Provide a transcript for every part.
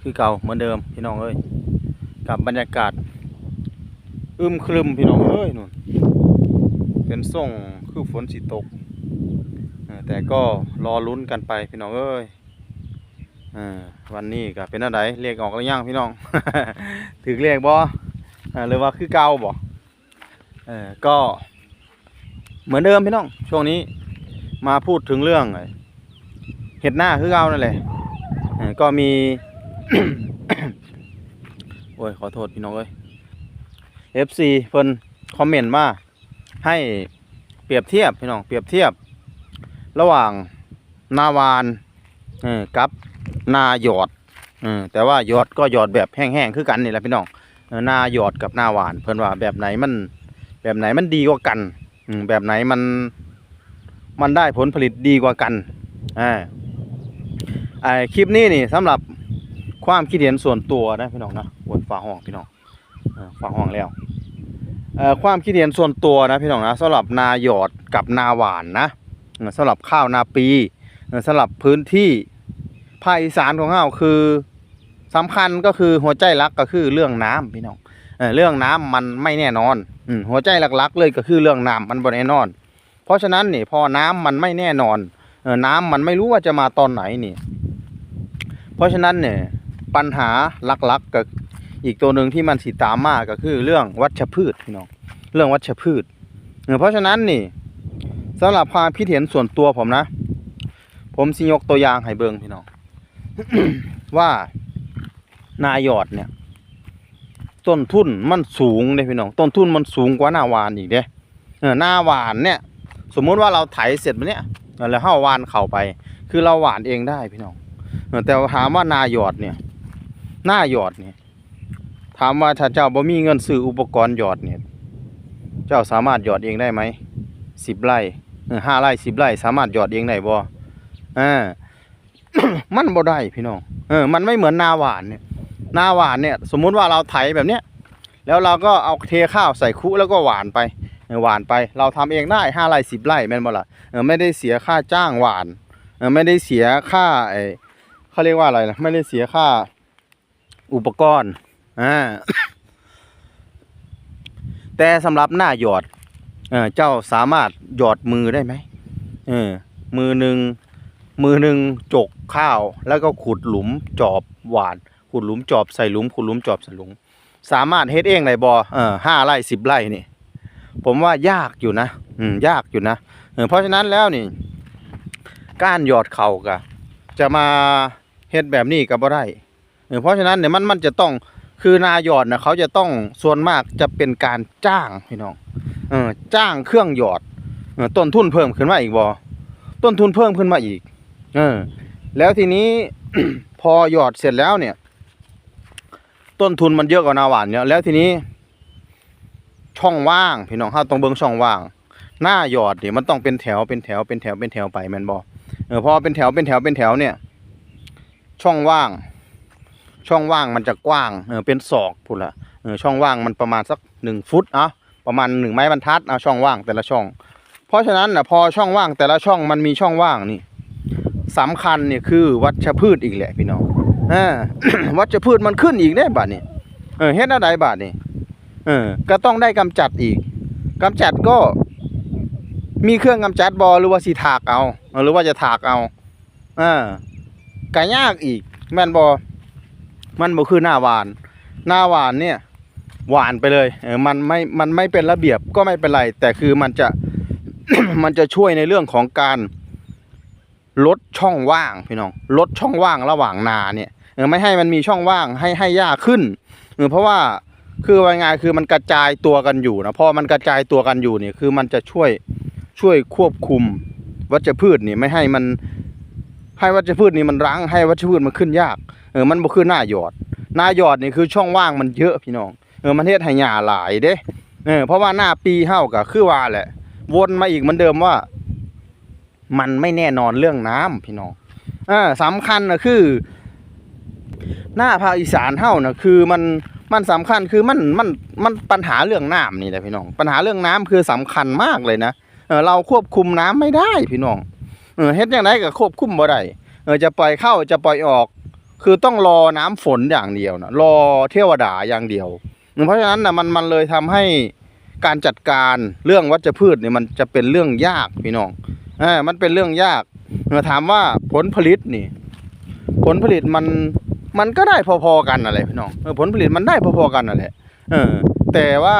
คือเก่าเหมือนเดิมพี่น้องเอ้ยกับบรรยากาศอึมครึมพี่น้องเอ้ยนู่นเป็นส่งคือฝนสิตกแต่ก็รอลุ้นกันไปพี่น้องเอ้ยอวันนี้ก็เป็นอะไรเรียกออกแล้วยังพี่น้องถึกเรียกบ่เอหรือว่าคือเก่าบ่เออก็เหมือนเดิมพี่น้อง ช่วงนี้มาพูดถึงเรื่องเห็ดหน้าคือเก่านั่นแหละก็มี โอ้ย ขอโทษพี่น้องเอ้ย FC เพิ่นคอมเมนต์มาให้เปรียบเทียบพี่น้อง เปรียบเทียบ ระหว่างนาวานเออกับนาหยอดเออแต่ว่าหยอดก็หยอดแบบแห้งๆคือกันนี่แหละพี่น้องนาหยอดกับนาหวาน เพิ่นว่าแบบไหนมัน แบบไหนมันดีกว่ากันแบบไหนมันมันได้ผลผลิตดีกว่ากันอ่าไอคลิปนี้นี่สำหรับ ความคิดเห็นส่วนตัวนะพี่น้องนะบนฟ้าห้องพี่น้องฝาห้องแล้วความคิดเห็นส่วนตัวนะพี่น้องนะสำหรับนาหยอดกับนาหวานนะสำหรับข้าวนาปีสำหรับพื้นที่ภาคอีสานของเราคือสำคัญก็คือหัวใจลักก็คือเรื่องน้ำพี่น้องเรื่องน้ำมันไม่แน่นอนอหัวใจหลักๆ เลยก็คือเรื่องน้ำมันบ่แน่นอน เพราะฉะนั้นนี่พอน้ำมันไม่แน่นอนน้ำมันไม่รู้ว่าจะมาตอนไหนนี่ เพราะฉะนั้นเนี่ย ปัญหาหลักๆก็อีกตัวหนึ่งที่มันสิตามมาก็คือเรื่องวัชพืชพี่น้องเรื่องวัชพืชเออเพราะฉะนั้นนี่สำหรับความคิดเห็นส่วนตัวผมนะ ผมสิยกตัวอย่างให้เบิงพี่น้องว่านายอดเนี่ย ต้นทุนมันสูงเด้พี่น้องต้นทุนมันสูงกว่าหน้าวานอีกเด้เออหน้าหวานเนี่ย สมมุติว่าเราไถเสร็จไปเนี่ยแล้วเฮาหวานเข้าไป คือเราหวานเองได้พี่น้องแต่ถามว่านายอดเนี่ย หน้าหยอดเนี่ยถามว่าถ้าเจ้าบ่มีเงินซื้ออุปกรณ์หยอดเนี่ยเจ้าสามารถหยอดเองได้ไหมสิบไร่ห้าไร่สิบไร่สามารถหยอดเองได้บ่อ่ามันบ่ได้พี่น้องเออมันไม่เหมือนนาหวานเนี่ยนาหวานเนี่ย สมมุติว่าเราไถแบบเนี้ยแล้วเราก็เอาเทข้าวใส่คุแล้วก็หวานไปหวานไป เราทำเองได้ห้าไร่สิบไร่แม่นบ่ล่ะเออไม่ได้เสียค่าจ้างหวานเออไม่ได้เสียค่าไอเขาเรียกว่าอะไรนะไม่ได้เสียค่า อุปกรณ์อ่าแต่สำหรับหน้าหยอดเออเจ้าสามารถหยอดมือได้ไหมเออมือหนึ่งมือหนึ่งจกข้าว แล้วก็ขุดหลุมจอบหวาน ขุดหลุมจอบใส่หลุมขุดหลุมจอบใส่หลุม สามารถเฮ็ดเองได้บ่เออห้าไร่สิบไร่นี่ ผมว่ายากอยู่นะ อืมยากอยู่นะเออเพราะฉะนั้นแล้วนี่การหยอดเข่ากะจะมาเฮ็ดแบบนี้ก็บ่ได้ เออเพราะฉะนั้นเนี่ยมันมันจะต้องคือนาหยอดนะเขาจะต้องส่วนมากจะเป็นการจ้างพี่น้องเออจ้างเครื่องหยอดต้นทุนเพิ่มขึ้นมาอีกบ่ต้นทุนเพิ่มขึ้นมาอีก เออ แล้วทีนี้พอหยอดเสร็จแล้วเนี่ย ต้นทุนมันเยอะกว่านาหวานเนี่ยแล้วทีนี้ ช่องว่างพี่น้องเฮาต้องเบิ่งช่องว่าง หน้าหยอดเนี่ยมันต้องเป็นแถวเป็นแถวเป็นแถวเป็นแถวไปแมนบ่เออพอเป็นแถวเป็นแถวเป็นแถวเนี่ย ช่องว่าง ช่องว่างมันจะกว้างเออเป็นศอกพุ่นละเออช่องว่างมันประมาณสักหนึ่งฟุตอะประมาณหนึ่งไม้บรรทัดเอาช่องว่างแต่ละช่อง เพราะฉะนั้นนะพอช่องว่างแต่ละช่องมันมีช่องว่างนี่สำคัญเนี่ยคือวัชพืชอีกแหละพี่น้องอ่าวัชพืชมันขึ้นอีกได้บาดนี่เออเฮ็ดอะไรบาดนี่เออก็ต้องได้กำจัดอีกกำจัดก็ มีเครื่องกำจัดบอหรือว่าสีถากเอาหรือว่าจะถากเอาอ่าก็ยากอีกแม่นบอ มันบ่คือหน้าหวาน หน้าหวานเนี่ยหวานไปเลยเออมันไม่มันไม่เป็นระเบียบก็ไม่เป็นไร แต่คือมันจะ มันจะช่วยในเรื่องของการลดช่องว่างพี่น้องลดช่องว่างระหว่างนาเนี่ยเออไม่ให้มันมีช่องว่างให้ให้หญ้าขึ้นเออเพราะว่าคือว่าไงคือมันกระจายตัวกันอยู่นะพอมันกระจายตัวกันอยู่เนี่ยคือมันจะช่วยช่วยควบคุมวัชพืชนี่ไม่ให้มัน ให้วัชพืชนี่มันรั้งให้วัชพืชมันขึ้นยากเออมันบ่คือหน้าหยอด หน้าหยอดนี่คือช่องว่างมันเยอะพี่น้องเออมันเฮ็ดให้หญ้าหลายเด้เออเพราะว่าหน้าปีเฮาก็คือว่าแหละ วนมาอีกเหมือนเดิมว่า มันไม่แน่นอนเรื่องน้ำพี่น้องอ่าสำคัญนะคือ หน้าภาคอีสานเฮานะคือมันมันสำคัญคือมันมันมันปัญหาเรื่องน้ำนี่แหละพี่น้อง ปัญหาเรื่องน้ำคือสำคัญมากเลยนะเออเราควบคุมน้ำไม่ได้พี่น้อง ออเฮ็ดจังไดก็ควบคุมบ่ได้เออจะปล่อยเข้าจะปล่อยออก คือต้องรอน้ำฝนอย่างเดียวนะรอเทวดาอย่างเดียว เพราะฉะนั้นนะมันมันเลยทำให้การจัดการเรื่องวัชพืชเนี่ยมันจะเป็นเรื่องยากพี่น้องเออมันเป็นเรื่องยากเออถามว่าผลผลิตนี่ ผลผลิตมันมันก็ได้พอๆกันอะไรพี่น้องเออผลผลิตมันได้พอๆกันนั่นแหละเออ แต่ว่า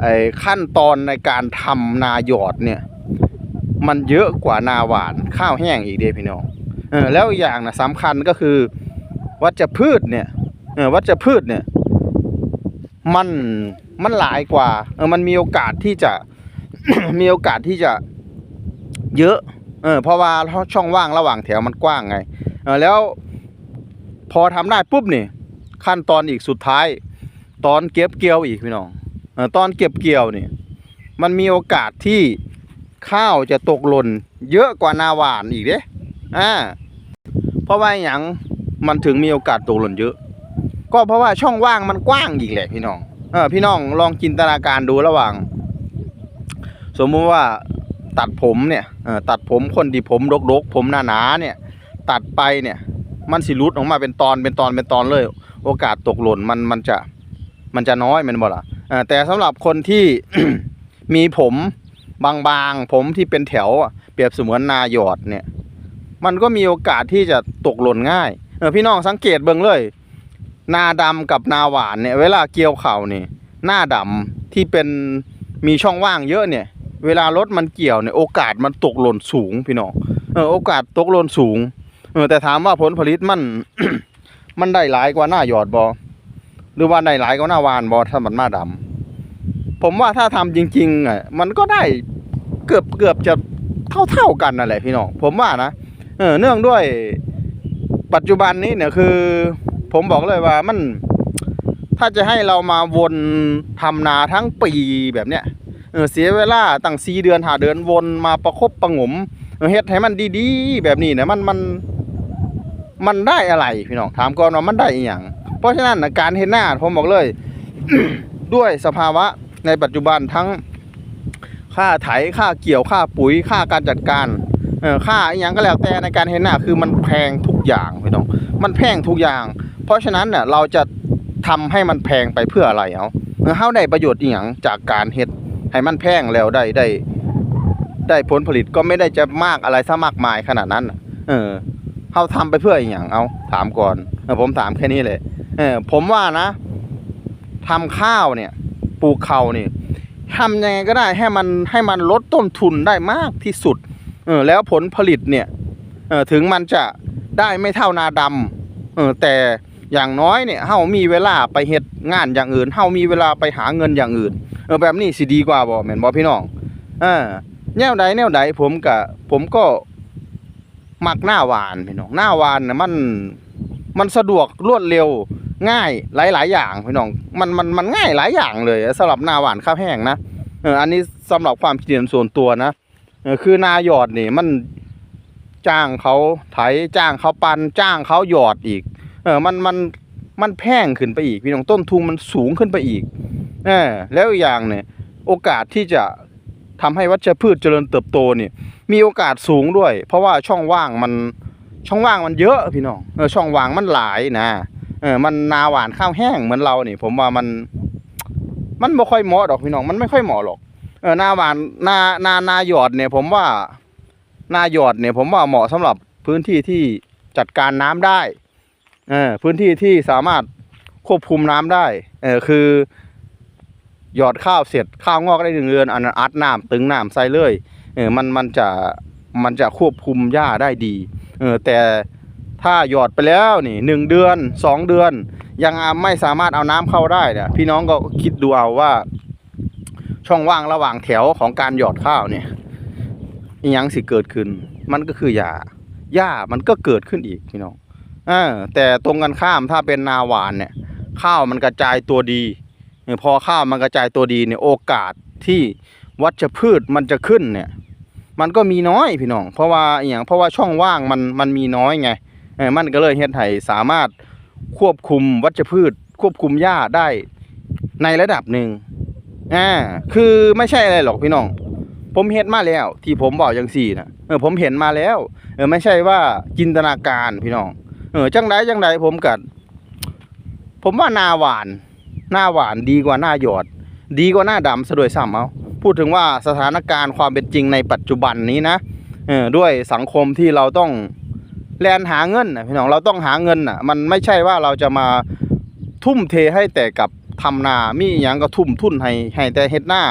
ไอ้ขั้นตอนในการทำนาหยอดเนี่ย มันเยอะกว่านาหวานข้าวแห้งอีกเด้พี่น้องเออแล้วอย่างนะสำคัญก็คือ วัชพืชเนี่ยเออวัชพืชเนี่ย มันมันหลายกว่าเออมันมีโอกาสที่จะมีโอกาสที่จะเยอะ เออเพราะว่าช่องว่างระหว่างแถวมันกว้างไง เออแล้วพอทำได้ปุ๊บนี่ขั้นตอนอีกสุดท้าย ตอนเก็บเกี่ยวอีกพี่น้องเออตอนเก็บเกี่ยวนี่มันมีโอกาสที่ ข้าวจะตกหล่นเยอะกว่านาหวานอีกเด้อ่าเพราะว่าอย่างมันถึงมีโอกาสตกหล่นเยอะ ก็เพราะว่าช่องว่างมันกว้างอีกแหละพี่น้องเออพี่น้องลองจินตนาการดูระหว่าง สมมุติว่าตัดผมเนี่ยตัดผมคนที่ผมรกๆ ผมหนาๆเนี่ย ตัดไปเนี่ย มันสิรุดออกมาเป็นตอนเป็นตอนเป็นตอนเลย โอกาสตกหล่นมันมันจะมันจะน้อยมันบ่ล่ะแต่สำหรับคนที่มีผม บางๆ ผมที่เป็นแถวเปรียบเสมือนนาหยอดเนี่ย มันก็มีโอกาสที่จะตกหล่นง่ายเออพี่น้องสังเกตเบิ่งเลย นาดำกับนาหวานเนี่ย เวลาเกี่ยวเข่านี่ หน้าดำที่เป็นมีช่องว่างเยอะเนี่ย เวลารถมันเกี่ยวเนี่ยโอกาสมันตกหล่นสูงพี่น้องเออโอกาสตกหล่นสูงเออแต่ถามว่าผลผลิตมัน มันได้หลายกว่าหน้าหยอดบอหรือว่าได้หลายกว่าหน้าหวานบอถ้ามันหน้าดำ ผมว่าถ้าทำจริงๆอะมันก็ได้เกือบเกือบจะเท่าๆกันนั่นแหละพี่น้องผมว่านะเออเนื่องด้วยปัจจุบันนี้เนี่ยคือ ผมบอกเลยว่ามัน ถ้าจะให้เรามาวนทำนาทั้งปีแบบเนี้ยเออเสียเวลาตั้งสี่เดือนหาเดือนวนมาประคบประงมเฮ็ดให้มันดีๆ แบบนี้เนี่ยมันมันมันได้อะไรพี่น้องถามก่อนว่ามันได้อีหยังเพราะฉะนั้นการเห็นหน้าผมบอกเลย ด้วยสภาวะ ในปัจจุบันทั้งค่าไถค่าเกี่ยวค่าปุ๋ยค่าการจัดการค่าอีหยังก็แล้วแต่ในการเห็นหน้าคือมันแพงทุกอย่างพี่น้องมันแพงทุกอย่าง เพราะฉะนั้นเนี่ยเราจะทำให้มันแพงไปเพื่ออะไรเอาเออเฮาได้ประโยชน์อีหยังจากการเฮ็ดให้มันแพงแล้วได้ได้ ได้ผลผลิตก็ไม่ได้จะมากอะไรซะมากมายขนาดนั้น เออเฮาทำไปเพื่ออีหยังเอาถามก่อนเออผมถามแค่นี้เลย เออผมว่านะทำข้าวเนี่ย ลูกข้านี่ทำยังไงก็ได้ให้มันให้มันลดต้นทุนได้มากที่สุดเออแล้วผลผลิตเนี่ยเออถึงมันจะได้ไม่เท่านาดำเออแต่อย่างน้อยเนี่ยเฮามีเวลาไปเฮ็ดงานอย่างอื่นเฮามีเวลาไปหาเงินอย่างอื่นเออแบบนี้สิดีกว่าบ่แม่นบ่พี่น้องเอ่าแนวใดแนวใดผมก็ผมก็มักหน้าหวานพี่น้องหน้าหวานนะมันมันสะดวกรวดเร็ว ง่ายหลาย ๆ อย่างพี่น้องมันมันมันง่ายหลายอย่างเลยสำหรับนาหวานข้าวแห้งนะเอออันนี้สำหรับความคิดเห็นส่วนตัวนะเออคือนาหยอดนี่มันจ้างเขาไถจ้างเขาปันจ้างเขาหยอดอีก เออมันมันมันแพงขึ้นไปอีกพี่น้องต้นทุนมันสูงขึ้นไปอีกเออแล้วอีกอย่างเนี่ยโอกาสที่จะทำให้วัชพืชเจริญเติบโตนี่มีโอกาสสูงด้วย เพราะว่าช่องว่างมันช่องว่างมันเยอะพี่น้องเออช่องว่างมันหลายนะ ออมันนาหวานข้าวแห้งเหมือนเรานี่ ผมว่ามัน มันไม่ค่อยเหมาะดอกพี่น้อง มันไม่ค่อยเหมาะหรอก เออนาหวานนานานาหยอดเนี่ย ผมว่านาหยอดเนี่ย ผมว่าเหมาะสำหรับพื้นที่ที่จัดการน้ำได้ เออพื้นที่ที่สามารถควบคุมน้ำได้ เออคือหยอดข้าวเสร็จข้าวงอกได้หนึ่งเดือนอันนั้นอัดน้ำตึงน้ำใส่เลย เออมันมันจะมันจะควบคุมหญ้าได้ดี เออแต่ ถ้าหยอดไปแล้วนี่หนึ่งเดือนสองเดือน ยังไม่สามารถเอาน้ำเข้าได้เนี่ยพี่น้องก็คิดดูเอาว่า ช่องว่างระหว่างแถวของการหยอดข้าวเนี่ยยังสิเกิดขึ้น มันก็คือหญ้าหญ้ามันก็เกิดขึ้นอีกพี่น้องอแต่ตรงกันข้ามถ้าเป็นนาหวานเนี่ย ข้าวมันกระจายตัวดีพอข้าวมันกระจายตัวดีเนี่ยโอกาสที่วัชพืชมันจะขึ้นเนี่ย มันก็มีน้อยพี่น้อง เพราะว่าอย่างเพราะว่าช่องว่างมันมันมีน้อยไง มันก็เลยเฮ็ดให้สามารถควบคุมวัชพืช ควบคุมหญ้าได้ในระดับหนึ่งอ่าคือไม่ใช่อะไรหรอกพี่น้อง ผมเห็นมาแล้ว ที่ผมบอกอย่างสี่นะเออผมเห็นมาแล้ว เออไม่ใช่ว่าจินตนาการพี่น้อง เออจังไดจังไดผมกัด ผมว่าหน้าหวาน หน้าหวานดีกว่าหน้าหยอด ดีกว่าหน้าดำซะด้วยซ้ำเอาพูดถึงว่าสถานการณ์ความเป็นจริงในปัจจุบันนี้นะ เออด้วยสังคมที่เราต้อง แลนหาเงินนะพี่น้องเราต้องหาเงินน่ะมันไม่ใช่ว่าเราจะมาทุ่มเทให้แต่กับทำนามีอหย่างก็ทุ่มทุนให้ให้แต่เฮ็ดหน้า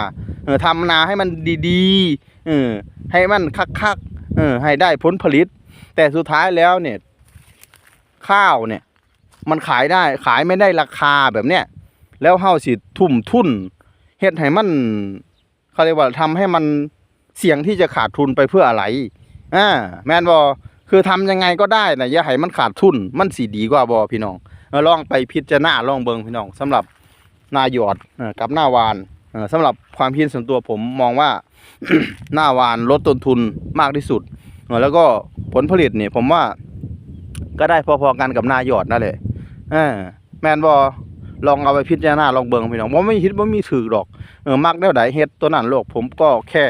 เออทำนาให้มันดีๆเออให้มันคักๆเออให้ได้ผลผลิต แต่สุดท้ายแล้วเนี่ย ข้าวเนี่ย มันขายได้ขายไม่ได้ราคาแบบเนี้ยแล้วเฮาสิทุ่มทุนเฮ็ดให้มันเขาเรียกว่าทำให้มันเสี่ยงที่จะขาดทุนไปเพื่ออะไรอ่าแมนบ่ คือทำยังไงก็ได้นะอย่าให้มันขาดทุนมันสิดีกว่าบ่พี่น้องลองไปพิจารณาลองเบิงพี่น้องสำหรับหนาหยอดกับหน้าวานเออสำหรับความคิดส่วนตัวผมมองว่าหน้าวานลดต้นทุนมากที่สุดแล้วก็ผลผลิตเนี่ยผมว่าก็ได้พอๆกันกับหนาหยอดนั่นแหละแม่นบ่ลองเอาไปพิจารณาลองเบิงพี่น้องว่าไม่คิดว่ามีถือหรอกเออมักแนวใดเฮ็ดตัวนั้นโลกผมก็แค่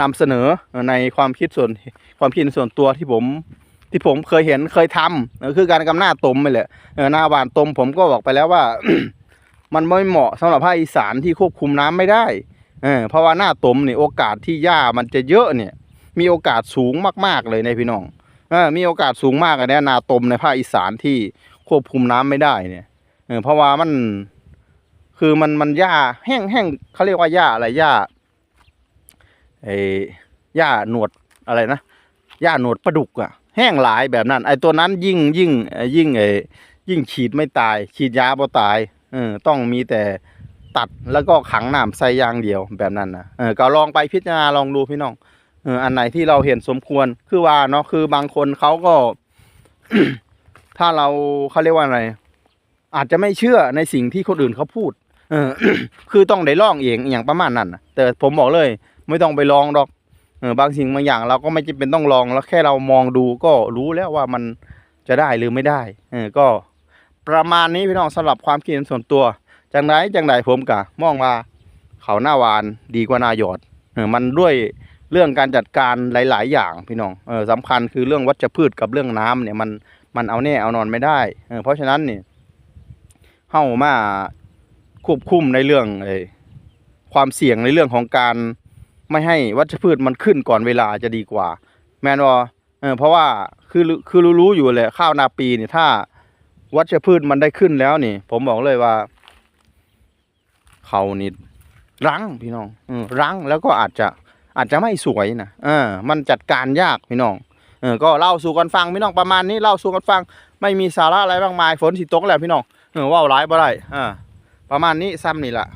นำเสนอในความคิดส่วนความคิดส่วนตัวที่ผมที่ผมเคยเห็นเคยทำคือการกำหน้าตมไปแหละเออหน้าหวานตมผมก็บอกไปแล้วว่า มันไม่เหมาะสำหรับภาคอีสานที่ควบคุมน้ำไม่ได้เอเพราะว่าหน้าตมเนี่ยโอกาสที่หญ้ามันจะเยอะเนี่ย มีโอกาสสูงมากๆเลยในพี่น้องอมีโอกาสสูงมากเลยเนี่ยนาตมในภาคอีสานที่ควบคุมน้ำไม่ได้เนี่ยเอเพราะว่ามันคือมันมันหญ้าแห้งแห้งเขาเรียกว่าหญ้าอะไรหญ้า ไอ้หญ้าหนวดอะไรนะหญ้าหนวดปลาดุกอะแห้งหลายแบบนั้น ไอ้ตัวนั้นยิ่งยิ่งยิ่งไอ้ยิ่งฉีดไม่ตาย ฉีดยาบ่ตายเออต้องมีแต่ตัดแล้วก็ขังน้ำใส่ยางเดียวแบบนั้นนะเออก็ลองไปพิจารณาลองดูพี่น้องเอออันไหนที่เราเห็นสมควรคือว่าเนาะคือบางคนเขาก็ ถ้าเราเขาเรียกว่าอะไร อาจจะไม่เชื่อในสิ่งที่คนอื่นเขาพูด เออ คือต้องได้ลองเองอย่างประมาณนั้นนะแต่ผมบอกเลย ไม่ต้องไปลองดอกเออบางสิ่งบางอย่างเราก็ไม่จำเป็นต้องลองแล้วแค่เรามองดูก็รู้แล้วว่ามันจะได้หรือไม่ได้เออก็ประมาณนี้พี่น้องสำหรับความคิดเห็นส่วนตัวจังไรจังไรผมกะมองว่าเขาหน้าหวานดีกว่าหน้าหยอดเออมันด้วยเรื่องการจัดการหลาย ๆ อย่างพี่น้องเออสำคัญคือเรื่องวัชพืชกับเรื่องน้ำเนี่ยมันมันเอาแน่เอานอนไม่ได้เออเพราะฉะนั้นเนี่ยเข้ามาควบคุมในเรื่องไอ้ความเสี่ยงในเรื่องของการ ไม่ให้วัชพืชมันขึ้นก่อนเวลาจะดีกว่า แมนวอเออเพราะว่าคือคือรู้อยู่แหละข้าวนาปีเนี่ยถ้าวัชพืชมันได้ขึ้นแล้วนี่ ผมบอกเลยว่าเขานี่รั้งพี่น้องอรั้งแล้วก็อาจจะอาจจะไม่สวยนะเออ มันจัดการยากพี่น้องเออก็เล่าสู่กันฟังพี่น้องประมาณนี้เล่าสู่กันฟัง ไม่มีสาระอะไรมากมายฝนสิตกแล้วพี่น้องเออว่าวร้ายบ่ได้อ่าประมาณนี้ซ้ำนี่แหละ